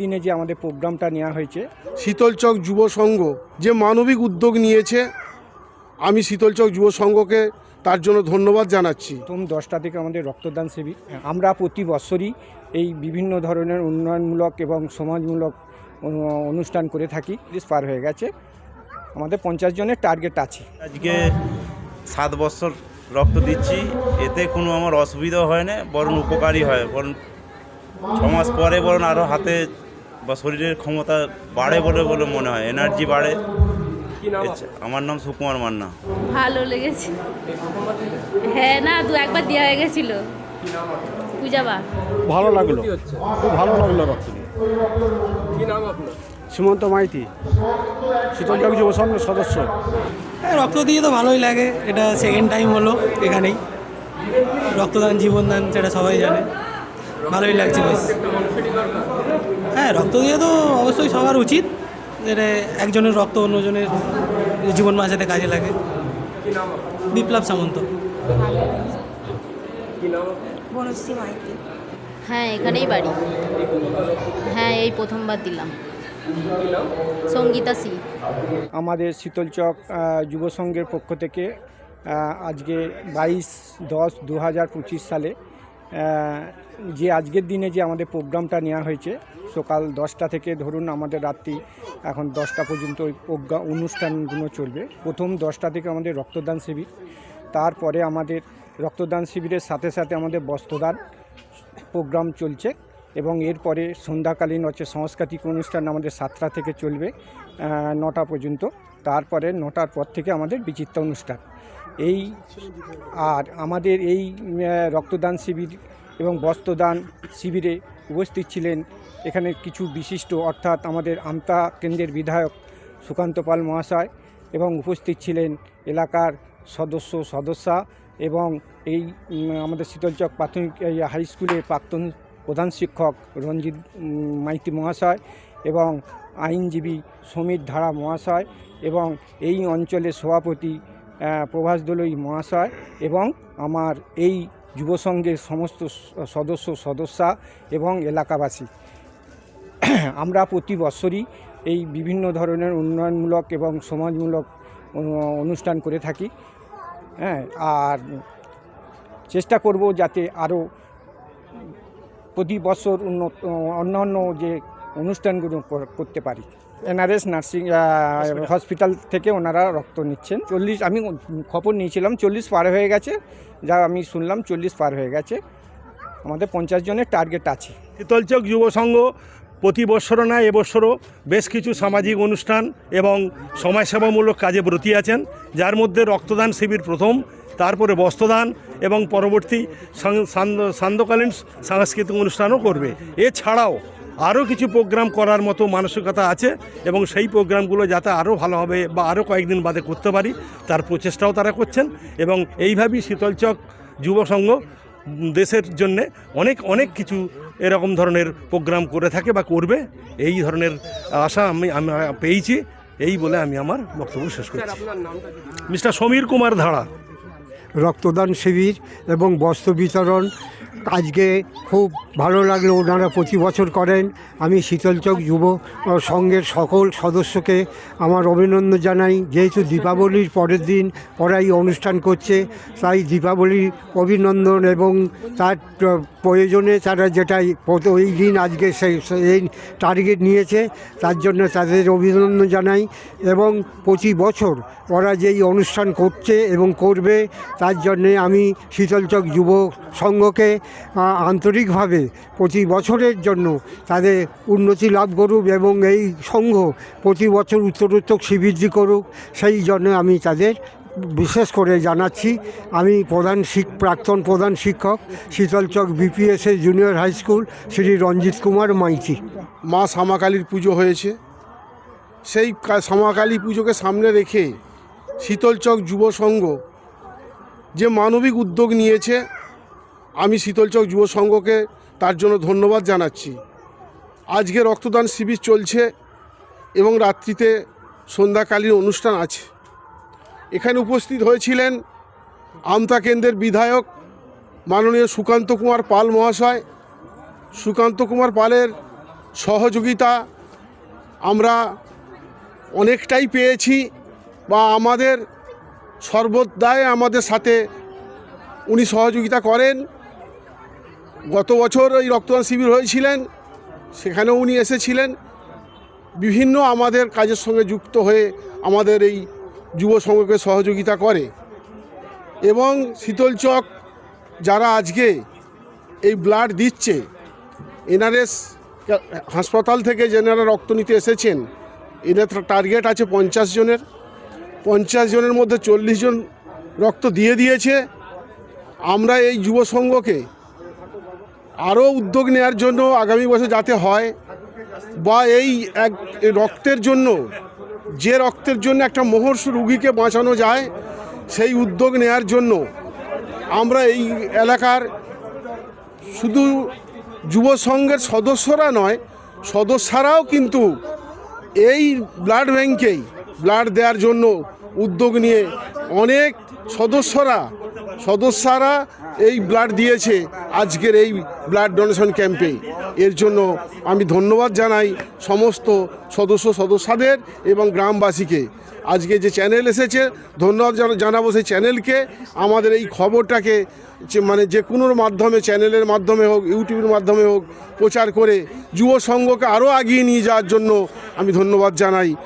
দিনে যে আমাদের প্রোগ্রামটা নেওয়া হয়েছে শীতলচক যুব সংঘ যে মানবিক উদ্যোগ নিয়েছে আমি শীতলচক যুব সংঘকে তার জন্য ধন্যবাদ জানাচ্ছি। প্রথম দশটা থেকে আমাদের রক্তদান শিবির। আমরা প্রতি বছরই এই বিভিন্ন ধরনের উন্নয়নমূলক এবং সমাজমূলক অনুষ্ঠান করে থাকি। পার হয়ে গেছে। আমাদের পঞ্চাশ জনের টার্গেট আছে। আজকে সাত বছর রক্ত দিচ্ছি। এতে কোনো আমার অসুবিধা হয় না বরং উপকারী হয়। বরং ছ মাস পরে বরং আরও হাতে বা শরীরের ক্ষমতা বাড়ে বলে বলে মনে হয় এনার্জি বাড়ে। আমার নাম সুকুমার মান্না। ভালো লেগেছে। হ্যাঁ না দু একবার দেওয়া হয়ে গেছিল। পূজাবা ভালো লাগল। খুব ভালো লাগল রক্ত সীমন্ত মাইতি। শীতলচক যুব সংঘের সদস্য। হ্যাঁ রক্ত দিয়ে তো ভালোই লাগে। এটা সেকেন্ড টাইম হলো এখানেই। রক্তদান জীবনদান সেটা সবাই জানে। ভালোই লাগছে বেশ হ্যাঁ রক্ত দিয়ে তো অবশ্যই সবার উচিত যেটা একজনের রক্ত অন্যজনের জীবন বাঁচাতে কাজে লাগে। বিপ্লব সামন্ত। হ্যাঁ এখানেই বাড়ি। হ্যাঁ এই প্রথমবার দিলাম। সঙ্গীতা সি। আমাদের শীতলচক যুব সংঘের পক্ষ থেকে আজকে বাইশ দশ দু হাজার পঁচিশ সালে যে আজকের দিনে যে আমাদের প্রোগ্রামটা নেওয়া হয়েছে, সকাল দশটা থেকে ধরুন আমাদের রাত্রি, এখন দশটা পর্যন্ত ওই প্রোগ্রাম, অনুষ্ঠানগুলো চলবে। প্রথম দশটা থেকে আমাদের রক্তদান শিবির, তারপরে আমাদের রক্তদান শিবিরের সাথে সাথে আমাদের বস্ত্রদান প্রোগ্রাম চলছে এবং এরপরে সন্ধ্যাকালীন হচ্ছে সাংস্কৃতিক অনুষ্ঠান আমাদের সাতটা থেকে চলবে নটা পর্যন্ত। তারপরে নটার পর থেকে আমাদের বিচিত্রা অনুষ্ঠান। এই আর আমাদের এই রক্তদান শিবির এবং বস্ত্রদান শিবিরে উপস্থিত ছিলেন এখানে কিছু বিশিষ্ট, অর্থাৎ আমাদের আমতা কেন্দ্রের বিধায়ক সুকান্ত পাল মহাশয় এবং উপস্থিত ছিলেন এলাকার সদস্য, সদস্যা এবং এই আমাদের শীতলচক প্রাথমিক হাই স্কুলের প্রাক্তন প্রধান শিক্ষক রঞ্জিত মাইতি মহাশয় এবং আইনজীবী সমীর ধারা মহাশয় এবং এই অঞ্চলের সভাপতি প্রভাস দলই মহাশয় এবং আমার এই যুব সংঘের সমস্ত সদস্য, সদস্যা এবং এলাকাবাসী। আমরা প্রতি বছরই এই বিভিন্ন ধরনের উন্নয়নমূলক এবং সমাজমূলক অনুষ্ঠান করে থাকি। হ্যাঁ আর চেষ্টা করব যাতে আরও প্রতি বছর উন্নত, অন্যান্য যে অনুষ্ঠানগুলো করতে পারি। NRS nursing hospital. থেকে ওনারা রক্ত নিচ্ছেন। চল্লিশ আমি খবর নিয়েছিলাম চল্লিশ পার হয়ে গেছে। যা আমি শুনলাম চল্লিশ পার হয়ে গেছে। আমাদের পঞ্চাশ জনের টার্গেট আছে। শীতলচক যুব সংঘ প্রতি বছরও না এবছরও বেশ কিছু সামাজিক অনুষ্ঠান এবং সমাজসেবামূলক কাজে ব্রতী আছেন। যার মধ্যে রক্তদান শিবির প্রথম তারপরে বস্ত্রদান এবং পরবর্তী সান্ধ্যকালীন সাংস্কৃতিক অনুষ্ঠানও করবে। এছাড়াও আরও কিছু প্রোগ্রাম করার মতো মানসিকতা আছে এবং সেই প্রোগ্রামগুলো যাতে আরও ভালোভাবে বা আরও কয়েকদিন বাদে করতে পারি তার প্রচেষ্টাও তারা করছেন এবং এইভাবেই শীতলচক যুব সংঘ দেশের জন্যে অনেক অনেক কিছু এরকম ধরনের প্রোগ্রাম করে থাকে বা করবে। এই ধরনের আশা আমি আমি পেয়েছি। এই বলে আমি আমার বক্তব্য শেষ করছি। মিস্টার সমীর কুমার ধাড়া রক্তদান শিবির এবং বস্ত্র বিতরণ আজকে খুব ভালো লাগল ওনারা প্রতি বছর করেন। আমি শীতলচক যুব সংঘের সকল সদস্যকে আমার অভিনন্দন জানাই। যেহেতু দীপাবলির পরের দিন ওরা এই অনুষ্ঠান করছে, তাই দীপাবলির অভিনন্দন এবং তার প্রয়োজনে তারা যেটাই ওই দিন আজকে সেই সেই টার্গেট নিয়েছে, তার জন্য তাদের অভিনন্দন জানাই এবং প্রতি বছর ওরা যেই অনুষ্ঠান করছে এবং করবে, তার জন্যে আমি শীতলচক যুব সংঘকে আন্তরিকভাবে প্রতি বছরের জন্য তাদের উন্নতি লাভ করুক এবং এই সংঘ প্রতি বছর উত্তরোত্তর শ্রীবৃদ্ধি করুক, সেই জন্য আমি তাদের বিশেষ করে জানাচ্ছি। আমি প্রধান শিক, প্রাক্তন প্রধান শিক্ষক, Sitalchak BPSA junior high school, Shri Ranjit Kumar Maiti. মা শ্যামাকালীর পুজো হয়েছে। সেই শ্যামাকালী পুজোকে সামনে রেখে শীতলচক যুব সংঘ যে মানবিক উদ্যোগ নিয়েছে আমি শীতলচক যুব সংঘকে তার জন্য ধন্যবাদ জানাচ্ছি। আজকে রক্তদান শিবির চলছে এবং রাত্রিতে সন্ধ্যাকালীন অনুষ্ঠান আছে। এখানে উপস্থিত হয়েছিলেন আমতা কেন্দ্রের বিধায়ক মাননীয় সুকান্ত কুমার পাল মহাশয়। সুকান্ত কুমার পালের সহযোগিতা আমরা অনেকটাই পেয়েছি বা আমাদের সর্বদাই আমাদের সাথে উনি সহযোগিতা করেন। গত বছর ওই রক্তদান শিবির হয়েছিলেন, সেখানেও উনি এসেছিলেন। বিভিন্ন আমাদের কাজের সঙ্গে যুক্ত হয়ে আমাদের এই যুব সংঘকে সহযোগিতা করে। এবং শীতলচক যারা আজকে এই ব্লাড দিচ্ছে, এনআরএস হাসপাতাল থেকে যেনারা রক্ত নিতে এসেছেন এদের টার্গেট আছে পঞ্চাশ জনের। পঞ্চাশ জনের মধ্যে চল্লিশ জন রক্ত দিয়ে দিয়েছে। আমরা এই যুব সংঘকে আরও উদ্যোগ নেওয়ার জন্য আগামী বছর যাতে হয়, বা এই এক রক্তের জন্য, যে রক্তের জন্য একটা মহর্ষ রুগীকে বাঁচানো যায়, সেই উদ্যোগ নেওয়ার জন্য আমরা এই এলাকার শুধু যুব সংঘের সদস্যরা নয়, সদস্যরাও কিন্তু এই ব্লাড ব্যাংকেই ব্লাড দেওয়ার জন্য উদ্যোগ নিয়ে অনেক সদস্যরা সদস্যরা এই ব্লাড দিয়েছে আজকের এই ব্লাড ডোনেশন ক্যাম্পে এর জন্য আমি ধন্যবাদ জানাই সমস্ত সদস্য সদস্যদের এবং গ্রামবাসীকে। আজকে যে চ্যানেল এসেছে, ধন্যবাদ জানা- জানাব সেই চ্যানেলকে আমাদের এই খবরটাকে মানে যে কোনোর মাধ্যমে চ্যানেলের মাধ্যমে হোক, ইউটিউবের মাধ্যমে হোক, প্রচার করে যুব সংঘকে আরও এগিয়ে নিয়ে যাওয়ার জন্য আমি ধন্যবাদ জানাই।